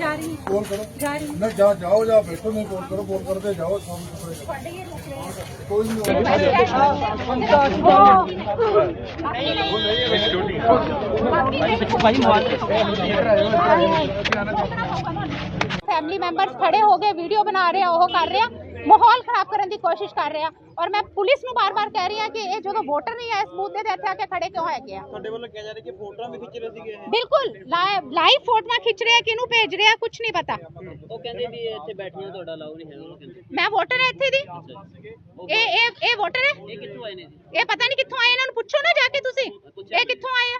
ਜਾ ਰਹੀ ਫੋਨ ਕਰੋ। ਜਾ ਰਹੀ ਨਾ ਜਾ ਜਾਓ ਜਾ ਬੈਠੋ ਨਹੀਂ ਫੋਨ ਕਰੋ ਫੋਨ ਕਰਦੇ ਜਾਓ ਸਾਹਮਣੇ ਕੋਈ ਨਹੀਂ ਫੈਮਿਲੀ ਮੈਂਬਰਸ ਖੜੇ ਹੋ ਗਏ ਵੀਡੀਓ ਬਣਾ ਰਹੇ ਆ ਉਹ ਕਰ ਰਹੇ। ਮਾਹੌਲ ਖਰਾਬ ਕਰਨ ਦੀ ਕੋਸ਼ਿਸ਼ ਕਰ ਰਹੇ। ਔਰ ਮੈਂ ਪੁਲਿਸ ਨੂੰ ਬਾਰ-ਬਾਰ ਕਹਿ ਰਹੀ ਆ ਕਿ ਇਹ ਜਦੋਂ ਵੋਟਰ ਨਹੀਂ ਆਏ ਇਸ ਬੂਥ ਦੇ ਇੱਥੇ ਆ ਕੇ ਖੜੇ ਕਿਉਂ ਹੈਗੇ ਆ? ਤੁਹਾਡੇ ਵੱਲੋਂ ਕਿਹਾ ਜਾ ਰਿਹਾ ਕਿ ਫੋਟੋਆਂ ਵੀ ਖਿੱਚ ਰਹੇ ਸੀਗੇ ਇਹ? ਬਿਲਕੁਲ ਲਾਈਵ ਫੋਟੋਆਂ ਖਿੱਚ ਰਹੇ ਆ ਕਿਹਨੂੰ ਭੇਜ ਰਹੇ ਆ ਕੁਝ ਨਹੀਂ ਪਤਾ। ਉਹ ਕਹਿੰਦੇ ਵੀ ਇੱਥੇ ਬੈਠਣਾ ਤੁਹਾਡਾ ਅਲਾਉ ਨਹੀਂ ਹੈ ਉਹ ਕਹਿੰਦੇ। ਮੈਂ ਵੋਟਰ ਹਾਂ ਇੱਥੇ ਦੀ? ਇਹ ਇਹ ਇਹ ਵੋਟਰ ਹੈ ਇਹ ਕਿੱਥੋਂ ਆਏ ਨੇ ਜੀ? ਇਹ ਪਤਾ ਨਹੀਂ ਕਿੱਥੋਂ ਆਏ ਇਹਨਾਂ ਨੂੰ ਪੁੱਛੋ ਨਾ ਜਾ ਕੇ ਤੁਸੀਂ। ਇਹ ਕਿੱਥੋਂ ਆਏ ਆ?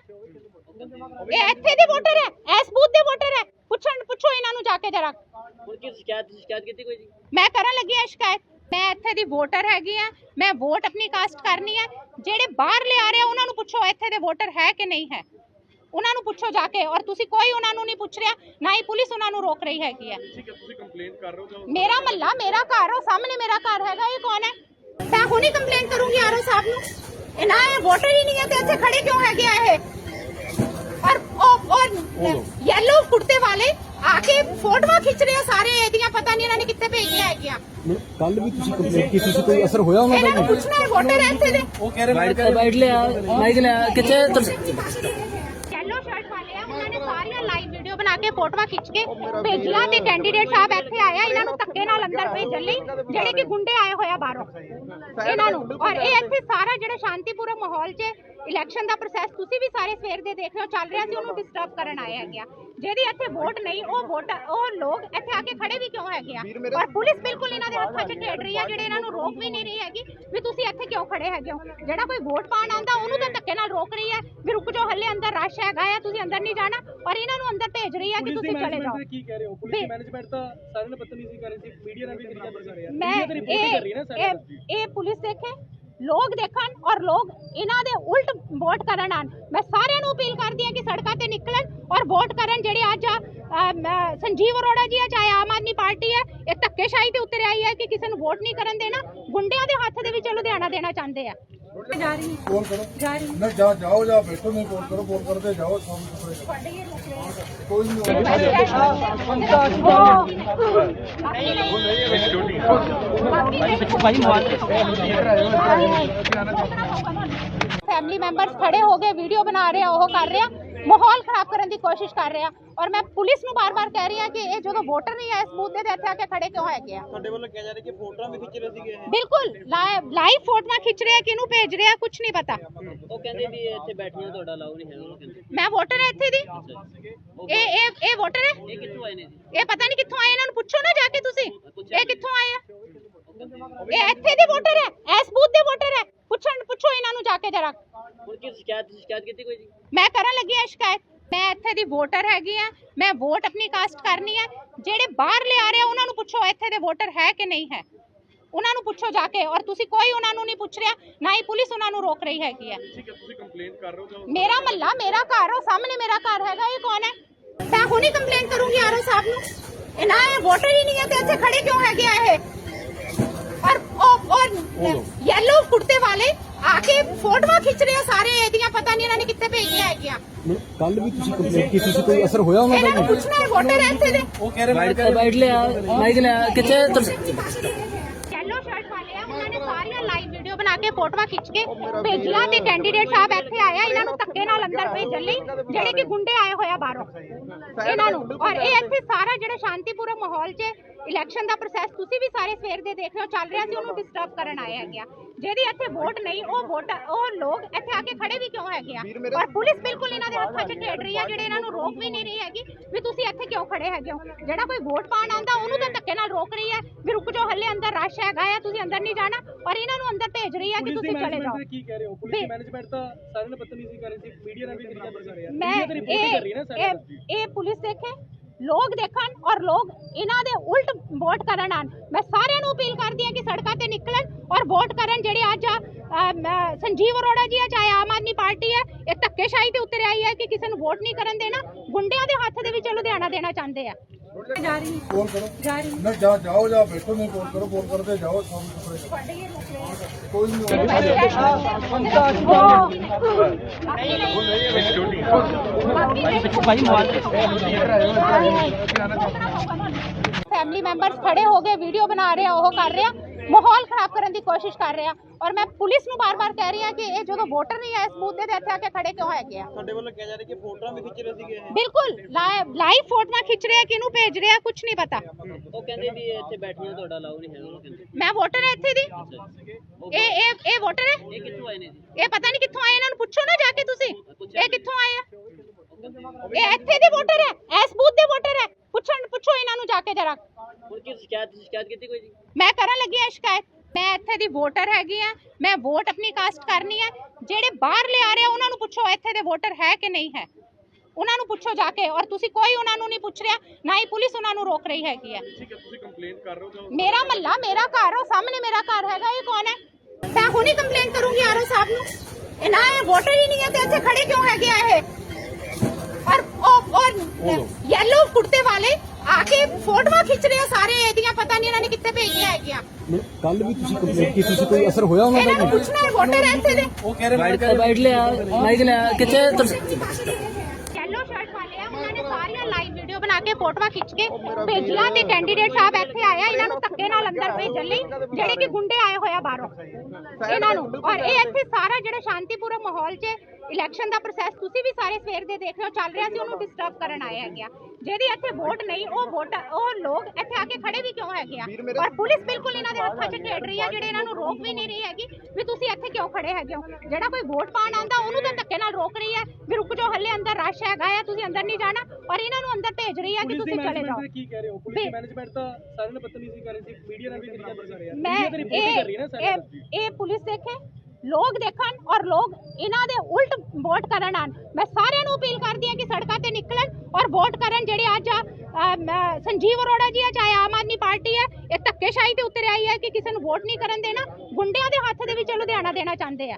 ਇਹ ਇੱਥੇ ਦੇ ਵੋਟਰ ਹੈ ਇਸ ਬੂਥ ਦੇ ਵੋਟਰ ਹੈ ਪੁੱਛਣ ਪੁੱਛੋ ਇਹਨਾਂ ਨੂੰ ਜਾ ਕੇ ਜਰਾ। ਹੁਣ ਕੀ ਸ਼ਿਕਾਇਤ ਸ਼ਿਕਾਇਤ ਕੀਤੀ ਕੋਈ ਜੀ? ਮੈਂ ਕਰਨ ਲੱਗੀ ਆ ਸ਼ਿਕਾਇਤ। ਮੈਂ ਇੱਥੇ ਦੀ ਵੋਟਰ ਹੈਗੀ ਆ ਮੈਂ ਵੋਟ ਆਪਣੀ ਕਾਸਟ ਕਰਨੀ ਹੈ ਜਿਹੜੇ ਬਾਹਰ ਲਿਆ ਰਹੇ ਉਹਨਾਂ ਨੂੰ ਪੁੱਛੋ ਇੱਥੇ ਦੇ ਵੋਟਰ ਹੈ ਕਿ ਨਹੀਂ ਹੈ। ਉਹਨਾਂ ਨੂੰ ਪੁੱਛੋ ਜਾ ਕੇ ਔਰ ਤੁਸੀਂ ਕੋਈ ਉਹਨਾਂ ਨੂੰ ਨਹੀਂ ਪੁੱਛ ਰਿਹਾ ਨਾ ਹੀ ਪੁਲਿਸ ਉਹਨਾਂ ਨੂੰ ਰੋਕ ਰਹੀ ਹੈਗੀ ਹੈ ਠੀਕ ਹੈ ਤੁਸੀਂ ਕੰਪਲੇਂਟ ਕਰ ਰਹੇ ਹੋ ਮੇਰਾ ਮੱਲਾ ਮੇਰਾ ਘਰ ਉਹ ਸਾਹਮਣੇ ਮੇਰਾ ਘਰ ਹੈਗਾ ਇਹ ਕੌਣ ਹੈ? ਮੈਂ ਹੁਣੀ ਕੰਪਲੇਂਟ ਕਰੂੰਗੀ ਆਰਓ ਸਾਹਿਬ ਨੂੰ। ਇਹ ਨਾ ਇਹ ਵੋਟਰ ਹੀ ਨਹੀਂ ਹੈ ਤੇ ਇੱਥੇ ਖੜੇ ਕਿਉਂ ਹੈਗੇ ਆ ਇਹ? ਔਰ ਉਹ ਔਰ ਯੈਲੋ ਕੁੜਤੇ ਵਾਲੇ ਆ ਕੇ ਫੋਟੋਆਂ ਖਿੱਚ ਰਹੇ ਆ ਸਾਰੇ ਇਹਦੀਆਂ ਪਤਾ ਨਹੀਂ ਇਹਨਾਂ ਨੇ ਕਿੱਥੇ ਭੇਜੀਆਂ ਹੈਗੀਆਂ। ਕੱਲ ਵੀ ਤੁਸੀਂ ਕੰਪਲੇਂਟ ਕੀਤੀ ਸੀ ਕੋਈ ਅਸਰ ਹੋਇਆ ਉਹਨਾਂ ਇਹਨਾਂ ਨੂੰ ਪੁੱਛਣਾ ਹੈ ਵੋਟਰ ਹੈ ਇੱਥੇ ਦੇ। ਉਹ ਕਹਿ ਰਹੇ ਬਾਈਟ ਲਿਆ ਮਾਈਕ ਲਿਆ ਕਿੱਥੇ? ਯੈਲੋ ਸ਼ਰਟ ਵਾਲੇ ਆ ਉਹਨਾਂ ਨੇ ਸਾਰੀਆਂ ਲਾਈਵ ਵੀਡੀਓ ਬਣਾ ਕੇ ਫੋਟੋਆਂ ਖਿੱਚ ਕੇ ਭੇਜੀਆਂ ਤੇ ਕੈਂਡੀਡੇਟ ਸਾਹਿਬ ਇੱਥੇ ਆਇਆ ਇਹਨਾਂ ਨੂੰ ਧੱਕੇ ਨਾਲ ਅੰਦਰ ਭੇਜਣ ਲਈ ਜਿਹੜੇ ਕਿ ਗੁੰਡੇ ਆਏ ਹੋਇਆ ਬਾਹਰੋਂ। ਇਹਨਾਂ ਨੂੰ। ਔਰ ਇਹ ਇੱਥੇ ਸਾਰਾ ਜਿਹੜਾ ਸ਼ਾਂਤੀਪੂਰਨ ਮਾਹੌਲ 'ਚ ਇਲੈਕਸ਼ਨ ਦਾ ਪ੍ਰੋਸੈਸ ਤੁਸੀਂ ਵੀ ਸਾਰੇ ਸਵੇਰ ਦੇ ਦੇਖ ਰਹੇ ਹੋ ਚੱਲ ਰਿਹਾ ਸੀ ਉਹਨੂੰ ਡਿਸਟਰਬ ਕਰਨ ਆਏ ਹੈਗੇ ਆ। ਜਿਹਦੀ ਇੱਥੇ ਵੋਟ ਨਹੀਂ ਉਹ ਵੋਟ ਉਹ ਲੋਕ ਇੱਥੇ ਆ ਕੇ ਖੜੇ ਵੀ ਕਿਉਂ ਹੈਗੇ ਆ? ਔਰ ਪੁਲਿਸ ਬਿਲਕੁਲ ਇਹਨਾਂ ਦੇ ਹੱਥਾਂ 'ਚ ਖੇਡ ਰਹੀ ਆ ਜਿਹੜੇ ਇਹਨਾਂ ਨੂੰ ਰੋਕ ਵੀ ਨਹੀਂ ਰਹੀ ਹੈਗੀ ਵੀ ਤੁਸੀਂ ਇੱਥੇ ਕਿਉਂ ਖੜੇ ਹੈਗੇ ਹੋ? ਜਿਹੜਾ ਕੋਈ ਵੋਟ ਪਾਣ ਆਂਦਾ ਉਹਨੂੰ ਤਾਂ ਧੱਕੇ ਨਾਲ ਰੋਕ ਰਹੀ ਹੈ ਵੀ ਰੁਕ ਜਾਓ ਹੱਲੇ ਅੰਦਰ ਰਸ਼ ਹੈਗਾ ਆ ਤੁਸੀਂ ਅੰਦਰ ਨਹੀਂ ਜਾਣਾ ਔਰ ਇਹਨਾਂ ਨੂੰ ਅੰਦਰ ਭੇਜ ਰਹੀ ਆ ਕਿ ਤੁਸੀਂ ਚਲੇ ਜਾਓ। ਕੀ ਕਹਿ ਰਹੇ ਹੋ? ਪੁਲਿਸ ਵੀ- ਦੀ ਮੈਨੇਜਮੈਂਟ ਤਾਂ ਸਾਰਿਆਂ ਨੇ ਬਦਤਮੀਜ਼ੀ ਕਰ ਰਹੀ ਸੀ ਮੀਡੀਆ ਨਾਲ ਵੀ ਕਰੀ ਜਾਂਦੇ ਸਾਰੇ ਮੈਂ ਮੀਡੀਆ ਤੇ ਰਿਪੋਰਟ ਕਰ ਰਹੀ ਹੈ ਨਾ ਇਹ ਸਾਰੇ ਇਹ ਇਹ ਪੁਲਿਸ ਦੇਖੇ ਲੋਕ ਦੇਖਣ ਔਰ ਲੋਕ ਇਹਨਾਂ ਦੇ ਉਲਟ ਵੋਟ ਕਰਨ ਆਣ ਮੈਂ ਸਾਰਿਆਂ ਨੂੰ ਅਪੀਲ ਕਰਦੀ ਹਾਂ ਕਿ ਸੜਕਾਂ ਤੇ ਨਿਕਲਣ ਔਰ ਵੋਟ ਕਰਨ ਜਿਹੜੇ ਅੱਜ ਅਮ, ਸੰਜੀਵ ਅਰੋੜਾ ਜੀ ਆ ਚਾਹੇ ਆਮ ਆਦਮੀ ਪਾਰਟੀ ਹੈ ਇਹ ਧੱਕੇਸ਼ਾਹੀ ਤੇ ਉਤਰ ਆਈ ਹੈ ਕਿ ਕਿਸੇ ਨੂੰ ਵੋਟ ਨਹੀਂ ਕਰਨ ਦੇਣਾ। ਗੁੰਡਿਆਂ ਦੇ ਹੱਥ ਦੇ ਵਿੱਚ ਲੁਧਿਆਣਾ ਦੇਣਾ ਚਾਹੁੰਦੇ ਆ। ਜਾ ਰਹੀ ਫੋਨ ਕਰੋ। ਜਾ ਰਹੀ ਨਾ ਜਾ ਜਾਓ ਜਾ ਬੈਠੋ ਨਹੀਂ ਫੋਨ ਕਰੋ ਫੋਨ ਕਰਦੇ ਜਾਓ ਸਾਹਮਣੇ ਕੋਈ ਨਹੀਂ ਫੈਮਿਲੀ ਮੈਂਬਰਸ ਖੜੇ ਹੋ ਗਏ ਵੀਡੀਓ ਬਣਾ ਰਹੇ ਆ ਉਹ ਕਰ ਰਹੇ। ਆ ਮਾਹੌਲ ਖਰਾਬ ਕਰਨ ਦੀ ਕੋਸ਼ਿਸ਼ ਕਰ ਰਹੇ ਆ ਔਰ ਮੈਂ ਪੁਲਿਸ ਨੂੰ ਬਾਰ-ਬਾਰ ਕਹਿ ਰਹੀ ਆ ਕਿ ਇਹ ਜਦੋਂ ਵੋਟਰ ਨਹੀਂ ਆਏ ਇਸ ਬੂਥ ਦੇ ਇੱਥੇ ਆ ਕੇ ਖੜੇ ਕਿਉਂ ਹੈਗੇ ਆ? ਤੁਹਾਡੇ ਵੱਲੋਂ ਕਿਹਾ ਜਾ ਰਿਹਾ ਕਿ ਫੋਟੋਆਂ ਵੀ ਖਿੱਚ ਰਹੇ ਸੀਗੇ ਇਹ? ਬਿਲਕੁਲ ਲਾਈਵ ਫੋਟੋਆਂ ਖਿੱਚ ਰਹੇ ਆ ਕਿਹਨੂੰ ਭੇਜ ਰਹੇ ਆ ਕੁਝ ਨਹੀਂ ਪਤਾ। ਉਹ ਕਹਿੰਦੇ ਵੀ ਇੱਥੇ ਬੈਠਣਾ ਤੁਹਾਡਾ ਅਲਾਉ ਨਹੀਂ ਹੈ ਉਹ ਕਹਿੰਦੇ। ਮੈਂ ਵੋਟਰ ਹਾਂ ਇੱਥੇ ਦੀ? ਇਹ ਇਹ ਇਹ ਵੋਟਰ ਹੈ ਇਹ ਕਿੱਥੋਂ ਆਏ ਨੇ ਜੀ? ਇਹ ਪਤਾ ਨਹੀਂ ਕਿੱਥੋਂ ਆਏ ਇਹਨਾਂ ਨੂੰ ਪੁੱਛੋ ਨਾ ਜਾ ਕੇ ਤੁਸੀਂ। ਇਹ ਕਿੱਥੋਂ ਆਏ ਆ? ਇਹ ਇੱਥੇ ਦੇ ਵੋਟਰ ਹੈ ਇਸ ਬੂਥ ਦੇ ਵੋਟਰ ਹੈ ਪੁੱਛਣ ਪੁੱਛੋ ਇਹਨਾਂ ਨੂੰ ਜਾ ਕੇ ਜਰਾ। ਹੁਣ ਕੀ ਸ਼ਿਕਾਇਤ ਸ਼ਿਕਾਇਤ ਕੀਤੀ ਕੋਈ ਜੀ? ਮੈਂ ਕਰਨ ਲੱਗੀ ਆ ਸ਼ਿਕਾਇਤ। ਮੈਂ ਇੱਥੇ ਦੀ ਵੋਟਰ ਹੈਗੀ ਆ। ਮੈਂ ਵੋਟ ਆਪਣੀ ਕਾਸਟ ਕਰਨੀ ਹੈ ਜਿਹੜੇ ਬਾਹਰ ਲਿਆ ਰਹੇ ਆ ਉਹਨਾਂ ਨੂੰ ਪੁੱਛੋ ਇੱਥੇ ਦੇ ਵੋਟਰ ਹੈ ਕਿ ਨਹੀਂ ਹੈ। ਉਹਨਾਂ ਨੂੰ ਪੁੱਛੋ ਜਾ ਕੇ। ਔਰ ਤੁਸੀਂ ਕੋਈ ਉਹਨਾਂ ਨੂੰ ਨਹੀਂ ਪੁੱਛ ਰਿਹਾ ਨਾ ਹੀ ਪੁਲਿਸ ਉਹਨਾਂ ਨੂੰ ਰੋਕ ਰਹੀ ਹੈਗੀ ਹੈ ਠੀਕ ਹੈ ਤੁਸੀਂ ਕੰਪਲੇਂਟ ਕਰ ਰਹੇ ਹੋ ਮੇਰਾ ਮੱਲਾ ਮੇਰਾ ਘਰ ਉਹ ਸਾਹਮਣੇ ਮੇਰਾ ਘਰ ਹੈਗਾ ਇਹ ਕੌਣ ਹੈ? ਮੈਂ ਹੁਣੀ ਕੰਪਲੇਂਟ ਕਰੂੰਗੀ ਆਰਓ ਸਾਹਿਬ ਨੂੰ। ਇਹ ਨਾ ਇਹ ਵੋਟਰ ਹੀ ਨਹੀਂ ਹੈ ਤੇ ਇੱਥੇ ਖੜੇ ਕਿਉਂ ਹੈਗੇ ਆ ਇਹ? ਉਹ ਔਰ ਯੈਲੋ ਕੁੜਤੇ ਵਾਲੇ ਆ ਕੇ ਫੋਟੋਆਂ ਖਿੱਚ ਰਹੇ ਆ ਸਾਰੇ ਇਹਦੀਆਂ ਪਤਾ ਨਹੀਂ ਇਹਨਾਂ ਨੇ ਕਿੱਥੇ ਭੇਜੀਆਂ ਹੈਗੀਆਂ। ਕੱਲ ਵੀ ਤੁਸੀਂ ਕੰਪਲੇਂਟ ਕੀਤੀ ਸੀ ਕੋਈ ਅਸਰ ਹੋਇਆ ਉਹਨਾਂ ਇਹਨਾਂ ਨੂੰ ਪੁੱਛਣਾ ਹੈ ਵੋਟਰ ਇੱਥੇ ਦੇ। ਉਹ ਕਹਿ ਰਹੇ ਬਾਈਟ ਬਾਈਟ ਲਿਆ ਮਾਈਕ ਲਿਆ ਕਿੱਥੇ? ਯੈਲੋ ਸ਼ਰਟ ਵਾਲੇ ਆ ਉਹਨਾਂ ਨੇ ਸਾਰੀਆਂ ਲਾਈਵ ਵੀਡੀਓ ਬਣਾ ਕੇ ਫੋਟੋਆਂ ਖਿੱਚ ਕੇ ਭੇਜੀਆਂ ਤੇ ਕੈਂਡੀਡੇਟ ਸਾਹਿਬ ਇੱਥੇ ਆਇਆ ਇਹਨਾਂ ਨੂੰ ਧੱਕੇ ਨਾਲ ਅੰਦਰ ਭੇਜਣ ਲਈ ਜਿਹੜੇ ਕਿ ਗੁੰਡੇ ਆਏ ਹੋਇਆ ਬਾਹਰੋਂ। ਇਹਨਾਂ ਨੂੰ ਔਰ ਇਹ ਇੱਥੇ ਸਾਰਾ ਜਿਹੜਾ ਸ਼ਾਂਤੀਪੂਰਨ ਮਾਹੌਲ 'ਚ ਇਲੈਕਸ਼ਨ ਦਾ ਪ੍ਰੋਸੈਸ ਤੁਸੀਂ ਵੀ ਸਾਰੇ ਸਵੇਰ ਦੇ ਦੇਖ ਰਹੇ ਹੋ ਚੱਲ ਰਿਹਾ ਸੀ ਉਹਨੂੰ ਡਿਸਟਰਬ ਕਰਨ ਆਏ ਹੈਗੇ ਆ। ਜਿਹਦੀ ਇੱਥੇ ਵੋਟ ਨਹੀਂ ਉਹ ਵੋਟ ਉਹ ਲੋਕ ਇੱਥੇ ਆ ਕੇ ਖੜੇ ਵੀ ਕਿਉਂ ਹੈਗੇ ਆ? ਔਰ ਪੁਲਿਸ ਬਿਲਕੁਲ ਇਹਨਾਂ ਦੇ ਹੱਥਾਂ 'ਚ ਖੇਡ ਰਹੀ ਆ ਜਿਹੜੇ ਇਹਨਾਂ ਨੂੰ ਰੋਕ ਵੀ ਨਹੀਂ ਰਹੀ ਹੈਗੀ ਵੀ ਤੁਸੀਂ ਇੱਥੇ ਕਿਉਂ ਖੜੇ ਹੈਗੇ ਹੋ? ਜਿਹੜਾ ਕੋਈ ਵੋਟ ਪਾਣ ਆਂਦਾ ਉਹਨੂੰ ਤਾਂ ਧੱਕੇ ਨਾਲ ਰੋਕ ਰਹੀ ਹੈ ਵੀ ਰੁਕ ਜਾਓ ਹੱਲੇ ਅੰਦਰ ਰਸ਼ ਹੈਗਾ ਆ ਤੁਸੀਂ ਅੰਦਰ ਨਹੀਂ ਜਾਣਾ ਔਰ ਇਹਨਾਂ ਨੂੰ ਅੰਦਰ ਭੇਜ ਰਹੀ ਆ ਕਿ ਤੁਸੀਂ ਚਲੇ ਜਾਓ। ਮੈਨੇਜਮੈਂਟ ਕੀ ਕਹਿ ਰਹੇ ਹੋ? ਪੁਲਿਸ ਮੈਨੇਜਮੈਂਟ ਤਾਂ ਸਾਰਿਆਂ ਨੇ ਬਦਤਮੀਜ਼ੀ ਕਰ ਰਹੀ ਸੀ ਮੀਡੀਆ ਨਾਲ ਵੀ ਕਰੀ ਜਾਂਦੇ ਸਾਰੇ ਮੈਂ ਮੀਡੀਆ ਤੇ ਰਿਪੋਰਟ ਕਰ ਰਹੀ ਸਾਰੇ ਇਹ ਇਹ ਪੁਲਿਸ ਦੇਖੇ ਲੋਕ ਦੇਖਣ ਔਰ ਲੋਕ ਇਹਨਾਂ ਦੇ ਉਲਟ ਵੋਟ ਕਰਨ ਆਣ ਮੈਂ ਸਾਰਿਆਂ ਨੂੰ ਅਪੀਲ ਕਰਦੀ ਹਾਂ ਕਿ ਸੜਕਾਂ ਤੇ ਨਿਕਲਣ ਔਰ ਵੋਟ ਕਰਨ ਜਿਹੜੇ ਅੱਜ ਸੰਜੀਵ ਅਰੋੜਾ ਜੀ ਆ ਚਾਹੇ ਆਮ ਆਦਮੀ ਪਾਰਟੀ ਹੈ ਇਹ ਧੱਕੇਸ਼ਾਹੀ ਤੇ ਉਤਰ ਆਈ ਹੈ ਕਿ ਕਿਸੇ ਨੂੰ ਵੋਟ ਨਹੀਂ ਕਰਨ ਦੇਣਾ। ਗੁੰਡਿਆਂ ਦੇ ਹੱਥ ਦੇ ਵਿੱਚ ਲੁਧਿਆਣਾ ਦੇਣਾ ਚਾਹੁੰਦੇ ਆ। ਜਾ ਰਹੀ ਫੋਨ ਕਰੋ। ਜਾ ਰਹੀ ਨਾ ਜਾ ਜਾਓ ਜਾ ਬੈਠੋ ਨਹੀਂ ਫੋਨ ਕਰੋ ਫੋਨ ਕਰਦੇ ਜਾਓ ਸਾਹਮਣੇ ਕੋਈ ਨਹੀਂ। ਫੈਮਿਲੀ ਮੈਂਬਰਸ ਖੜੇ ਹੋ ਗਏ ਵੀਡੀਓ ਬਣਾ ਰਹੇ ਆ ਉਹ ਕਰ ਰਿਹਾ। ਮਾਹੌਲ ਖਰਾਬ ਕਰਨ ਦੀ ਕੋਸ਼ਿਸ਼ ਕਰ ਰਹੇ ਆ ਔਰ ਮੈਂ ਪੁਲਿਸ ਨੂੰ ਬਾਰ-ਬਾਰ ਕਹਿ ਰਹੀ ਹਾਂ ਕਿ ਇਹ ਜਦੋਂ ਵੋਟਰ ਨਹੀਂ ਹੈ ਇਸ ਬੂਥ ਦੇ ਤੇ ਇੱਥੇ ਆ ਕੇ ਖੜੇ ਕਿਉਂ ਹੈਗੇ ਆ ਤੁਹਾਡੇ ਵੱਲੋਂ ਕਿਹਾ ਜਾ ਰਿਹਾ ਕਿ ਫੋਟੋਆਂ ਵੀ ਖਿੱਚ ਰਹੇ ਸੀਗੇ ਇਹ? ਬਿਲਕੁਲ ਲਾਈਵ ਫੋਟੋਆਂ ਖਿੱਚ ਰਹੇ ਆ ਕਿਹਨੂੰ ਭੇਜ ਰਹੇ ਆ ਕੁਝ ਨਹੀਂ ਪਤਾ। ਉਹ ਕਹਿੰਦੇ ਵੀ ਇੱਥੇ ਬੈਠਣਾ ਤੁਹਾਡਾ ਅਲਾਉ ਨਹੀਂ ਹੈਗਾ ਉਹ ਕਹਿੰਦੇ। ਮੈਂ ਵੋਟਰ ਹਾਂ ਇੱਥੇ ਦੀ। ਇਹ ਇਹ ਇਹ ਵੋਟਰ ਹੈ? ਇਹ ਕਿੱਥੋਂ ਆਏ ਨੇ ਜੀ? ਇਹ ਪਤਾ ਨਹੀਂ ਕਿੱਥੋਂ ਆਏ ਇਹਨਾਂ ਨੂੰ ਪੁੱਛੋ ਨਾ ਜਾ ਕੇ ਤੁਸੀਂ। ਇਹ ਕਿੱਥੋਂ ਆਏ ਆ? ਇਹ ਇੱਥੇ ਦੇ ਵੋਟਰ ਹੈ ਇਸ ਬੂਥ ਦੇ ਵੋਟਰ ਹੈ। ਪੁੱਛਣ ਪੁੱਛੋ ਇਹਨਾਂ ਨੂੰ ਜਾ ਕੇ ਜਰਾ। ਹੁਣ ਕੀ ਸ਼ਿਕਾਇਤ ਸ਼ਿਕਾਇਤ ਕੀਤੀ ਕੋਈ ਜੀ? ਮੈਂ ਕਰਨ ਲੱਗੀ ਆ ਸ਼ਿਕਾਇਤ। ਮੈਂ ਇੱਥੇ ਦੀ ਵੋਟਰ ਹੈਗੀ ਆ ਮੈਂ ਵੋਟ ਆਪਣੀ ਕਾਸਟ ਕਰਨੀ ਆ ਜਿਹੜੇ ਬਾਹਰ ਲਿਆ ਰਹੇ ਆ ਉਹਨਾਂ ਨੂੰ ਪੁੱਛੋ ਇੱਥੇ ਦੇ ਵੋਟਰ ਹੈ ਕਿ ਨਹੀਂ ਹੈ। ਉਹਨਾਂ ਨੂੰ ਪੁੱਛੋ ਜਾ ਕੇ। ਔਰ ਤੁਸੀਂ ਕੋਈ ਉਹਨਾਂ ਨੂੰ ਨਹੀਂ ਪੁੱਛ ਰਿਹਾ ਨਾ ਹੀ ਪੁਲਿਸ ਉਹਨਾਂ ਨੂੰ ਰੋਕ ਰਹੀ ਹੈਗੀ ਹੈ। ਠੀਕ ਹੈ ਤੁਸੀਂ ਕੰਪਲੇਂਟ ਕਰ ਰਹੇ ਹੋ ਤਾਂ ਮੇਰਾ ਮੱਲਾ ਮੇਰਾ ਘਰ ਉਹ ਸਾਹਮਣੇ ਮੇਰਾ ਘਰ ਹੈਗਾ। ਇਹ ਕੌਣ ਹੈ? ਮੈਂ ਹੁਣੀ ਕੰਪਲੇਂਟ ਕਰੂੰਗੀ ਆਰਓ ਸਾਹਿਬ ਨੂੰ। ਇਹ ਨਾ ਇਹ ਵੋਟਰ ਹੀ ਨਹੀਂ ਹੈ ਤੇ ਇੱਥੇ ਖੜੇ ਕਿਉਂ ਹੈਗੇ ਆ ਇਹ? ਉਹ ਯੈਲੋ ਕੁੜਤੇ ਵਾਲੇ ਆ ਕੇ ਫੋਟੋਆਂ ਖਿੱਚ ਰਹੇ ਆ ਸਾਰੇ ਇਹਦੀਆਂ ਪਤਾ ਨਹੀਂ ਇਹਨਾਂ ਨੇ ਕਿੱਥੇ ਭੇਜੀਆਂ ਹੈਗੀਆਂ ਕੱਲ ਵੀ ਤੁਸੀਂ ਕੰਪਲੇਂਟ ਕੀਤੀ ਸੀ ਕੋਈ ਅਸਰ ਹੋਇਆ ਉਹਨਾਂ ਇਹਨਾਂ ਦਾ ਨੂੰ ਪੁੱਛਣਾ ਹੈ ਵੋਟਰ ਹੈ ਇੱਥੇ ਦੇ ਉਹ ਕਹਿ ਰਹੇ ਬੈਠ ਲਿਆ ਮਾਈਕ ਲਿਆ ਕਿੱਥੇ ਯੈਲੋ ਸ਼ਰਟ ਵਾਲੇ ਆ ਉਹਨਾਂ ਨੇ ਸਾਰੀਆਂ ਲਾਈਵ ਵੀਡੀਓ ਬਣਾ ਕੇ ਫੋਟੋਆਂ ਖਿੱਚ ਕੇ ਭੇਜੀਆਂ ਤੇ ਕੈਂਡੀਡੇਟ ਸਾਹਿਬ ਇੱਥੇ ਆਇਆ ਇਹਨਾਂ ਨੂੰ ਧੱਕੇ ਨਾਲ ਅੰਦਰ ਭੇਜਣ ਲਈ ਜਿਹੜੇ ਕਿ ਗੁੰਡੇ ਆਏ ਹੋਇਆ ਬਾਹਰੋਂ ਇਹਨਾਂ ਨੂੰ ਔਰ ਇਹ ਇੱਥੇ ਸਾਰਾ ਜਿਹੜਾ ਸ਼ਾਂਤੀਪੂਰਨ ਮਾਹੌਲ 'ਚ ਇਲੈਕਸ਼ਨ ਦਾ ਪ੍ਰੋਸੈਸ ਤੁਸੀਂ ਵੀ ਸਾਰੇ ਸਵੇਰ ਦੇ ਦੇਖ ਰਹੇ ਹੋ ਚੱਲ ਰਿਹਾ ਸੀ ਉਹਨੂੰ ਡਿਸਟਰਬ ਕਰਨ ਆਏ ਹੈਗੇ। ਆ ਜਿਹਦੀ ਇੱਥੇ ਵੋਟ ਨਹੀਂ ਉਹ ਵੋਟ ਉਹ ਲੋਕ ਇੱਥੇ ਆ ਕੇ ਖੜੇ ਵੀ ਕਿਉਂ ਹੈਗੇ ਆ? ਔਰ ਪੁਲਿਸ ਬਿਲਕੁਲ ਇਹਨਾਂ ਦੇ ਹੱਥਾਂ 'ਚ ਖੇਡ ਰਹੀ ਆ ਜਿਹੜੇ ਇਹਨਾਂ ਨੂੰ ਰੋਕ ਵੀ ਨਹੀਂ ਰਹੀ ਹੈਗੀ ਵੀ ਤੁਸੀਂ ਇੱਥੇ ਕਿਉਂ ਖੜੇ ਹੈਗੇ ਹੋ? ਜਿਹੜਾ ਕੋਈ ਵੋਟ ਪਾਣ ਆਂਦਾ ਉਹਨੂੰ ਤਾਂ ਧੱਕੇ ਨਾਲ ਰੋਕ ਰਹੀ ਹੈ ਵੀ ਰੁਕ ਜਾਓ ਹੱਲੇ ਅੰਦਰ ਰਸ਼ ਹੈਗਾ ਆ ਤੁਸੀਂ ਅੰਦਰ ਨਹੀਂ ਜਾਣਾ। ਔਰ ਇਹਨਾਂ ਨੂੰ ਅੰਦਰ ਭੇਜ ਰਹੀ ਆ ਕਿ ਤੁਸੀਂ ਚਲੇ ਜਾਓ। ਕੀ ਕਹਿ ਰਹੇ ਹੋ? ਪੁਲਿਸ ਦੀ ਮੈਨੇਜਮੈਂਟ ਤਾਂ ਸਾਰਿਆਂ ਨੇ ਬਦਤਮੀਜ਼ੀ ਕਰ ਰਹੀ ਸੀ ਮੀਡੀਆ ਨਾਲ ਵੀ ਕਰੀ ਜਾਂਦੇ ਸਾਰੇ ਯਾਰ। ਮੈਂ ਮੀਡੀਆ ਤਾਂ ਰਿਪੋਰਟ ਕਰ ਰਹੀ ਹੈ ਸਾਰੇ ਇਹ ਇਹ ਪੁਲਿਸ ਦੇਖੇ? ਲੋਕ ਦੇਖਣ ਔਰ ਲੋਕ ਇਹਨਾਂ ਦੇ ਉਲਟ ਵੋਟ ਕਰਨ ਆਣ ਮੈਂ ਸਾਰਿਆਂ ਨੂੰ ਅਪੀਲ ਕਰਦੀ ਹਾਂ ਕਿ ਸੜਕਾਂ ਤੇ ਨਿਕਲਣ ਔਰ ਵੋਟ ਕਰਨ ਜਿਹੜੇ ਅੱਜ ਅਮ, ਸੰਜੀਵ ਅਰੋੜਾ ਜੀ ਆ ਚਾਹੇ ਆਮ ਆਦਮੀ ਪਾਰਟੀ ਹੈ ਇਹ ਧੱਕੇਸ਼ਾਹੀ ਤੇ ਉਤਰ ਆਈ ਹੈ ਕਿ ਕਿਸੇ ਨੂੰ ਵੋਟ ਨਹੀਂ ਕਰਨ ਦੇਣਾ। ਗੁੰਡਿਆਂ ਦੇ ਹੱਥ ਦੇ ਵਿੱਚ ਲੁਧਿਆਣਾ ਦੇਣਾ ਚਾਹੁੰਦੇ ਆ।